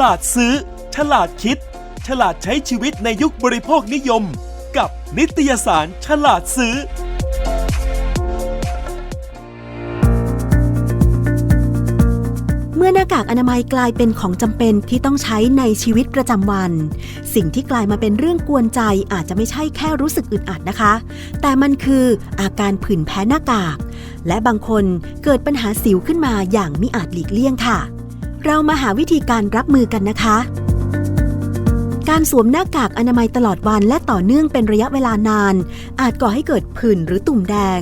ลาดซื้อ ฉลาดคิด ฉลาดใช้ชีวิตในยุคบริโภคนิยม กับนิตยสารฉลาดซื้อ เมื่อหน้ากากอนามัยกลายเป็นของจำเป็นที่ต้องใช้ในชีวิตประจำวัน สิ่งที่กลายมาเป็นเรื่องกวนใจอาจจะไม่ใช่แค่รู้สึกอึดอัดนะคะ แต่มันคืออาการผื่นแพ้หน้ากาก และบางคนเกิดปัญหาสิวขึ้นมาอย่างมิอาจหลีกเลี่ยงค่ะ เรามาหาวิธีการรับมือกันนะคะ การสวมหน้ากากอนามัยตลอดวันและต่อเนื่องเป็นระยะเวลานาน อาจก่อให้เกิดผื่นหรือตุ่มแดง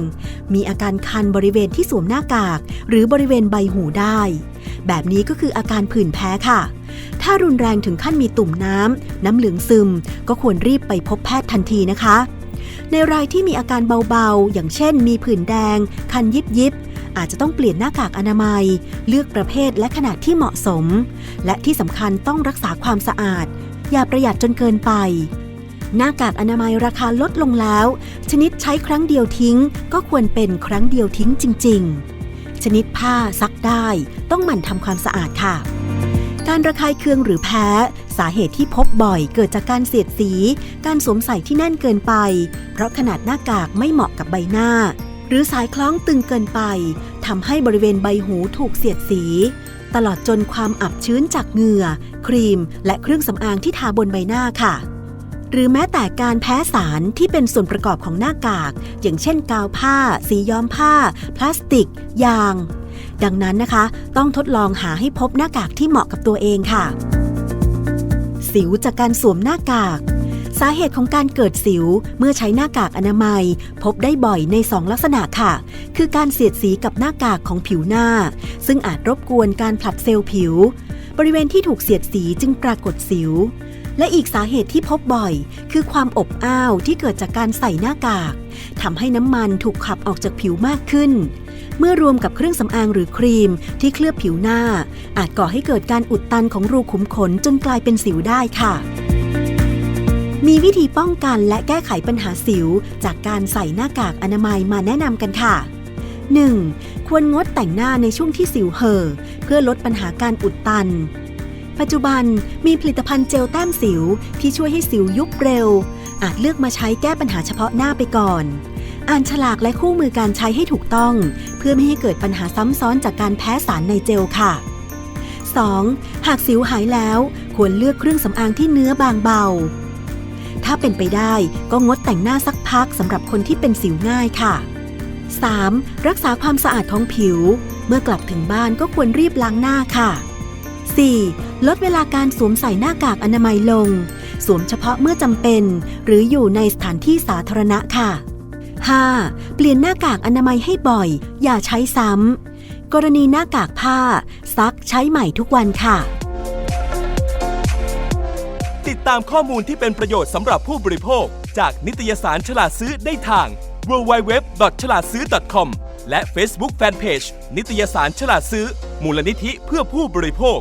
มีอาการคันบริเวณที่สวมหน้ากาก หรือบริเวณใบหูได้ แบบนี้ก็คืออาการผื่นแพ้ค่ะ ถ้ารุนแรงถึงขั้นมีตุ่มน้ำ น้ำเหลืองซึม ก็ควรรีบไปพบแพทย์ทันทีนะคะในรายที่มีอาการเบาๆ อย่างเช่นมีผื่นแดง คันยิบยิบ อาจจะต้องเปลี่ยนหน้ากากอนามัย เลือกประเภทและขนาดที่เหมาะสม และที่สำคัญต้องรักษาความสะอาด อย่าประหยัดจนเกินไป หน้ากากอนามัยราคาลดลงแล้ว ชนิดใช้ครั้งเดียวทิ้ง ก็ควรเป็นครั้งเดียวทิ้งจริง ๆ ชนิดผ้าซักได้ ต้องหมั่นทำความสะอาดค่ะการระคายเคืองหรือแพ้ สาเหตุที่พบบ่อยเกิดจากการเสียดสี การสวมใส่ที่แน่นเกินไป เพราะขนาดหน้ากากไม่เหมาะกับใบหน้า หรือสายคล้องตึงเกินไปทำให้บริเวณใบหูถูกเสียดสี ตลอดจนความอับชื้นจากเหงื่อ ครีม และเครื่องสำอางที่ทาบนใบหน้าค่ะ หรือแม้แต่การแพ้สารที่เป็นส่วนประกอบของหน้ากาก อย่างเช่นกาวผ้า สีย้อมผ้า พลาสติก ยาง ดังนั้นนะคะ ต้องทดลองหาให้พบหน้ากากที่เหมาะกับตัวเองค่ะ สิวจากการสวมหน้ากาก สาเหตุของการเกิดสิวเมื่อใช้หน้ากากอนามัย พบได้บ่อยในสองลักษณะค่ะ คือการเสียดสีกับหน้ากากของผิวหน้า ซึ่งอาจรบกวนการผลัดเซลล์ผิว บริเวณที่ถูกเสียดสีจึงปรากฏสิว และอีกสาเหตุที่พบบ่อย คือความอบอ้าวที่เกิดจากการใส่หน้ากากทำให้น้ำมันถูกขับออกจากผิวมากขึ้นเมื่อรวมกับเครื่องสำอางหรือครีมที่เคลือบผิวหน้า อาจก่อให้เกิดการอุดตันของรูขุมขนจนกลายเป็นสิวได้ค่ะ มีวิธีป้องกันและแก้ไขปัญหาสิว จากการใส่หน้ากากอนามัยมาแนะนำกันค่ะ 1. ควรงดแต่งหน้าในช่วงที่สิวเห่อเพื่อลดปัญหาการอุดตัน ปัจจุบันมีผลิตภัณฑ์เจลแต้มสิว ที่ช่วยให้สิวยุบเร็ว อาจเลือกมาใช้แก้ปัญหาเฉพาะหน้าไปก่อน อ่านฉลากและคู่มือการใช้ให้ถูกต้อง เพื่อไม่ให้เกิดปัญหาซ้ำซ้อนจากการแพ้สารในเจลค่ะ 2. หากสิวหายแล้ว ควรเลือกเครื่องสำอางที่เนื้อบางเบา ถ้าเป็นไปได้ก็งดแต่งหน้าสักพักสำหรับคนที่เป็นสิวง่ายค่ะ 3. รักษาความสะอาดของผิว เมื่อกลับถึงบ้านก็ควรรีบล้างหน้าค่ะ 4. ลดเวลาการสวมใส่หน้ากากอนามัยลง สวมเฉพาะเมื่อจำเป็น หรืออยู่ในสถานที่สาธารณะค่ะ 5. เปลี่ยนหน้ากากอนามัยให้บ่อย อย่าใช้ซ้ำ กรณีหน้ากากผ้า ซักใช้ใหม่ทุกวันค่ะ ติดตามข้อมูลที่เป็นประโยชน์สำหรับผู้บริโภค จากนิตยสารฉลาดซื้อได้ทาง www. ฉลาดซื้อ .com และ Facebook Fanpage นิตยสารฉลาดซื้อ มูลนิธิเพื่อผู้บริโภค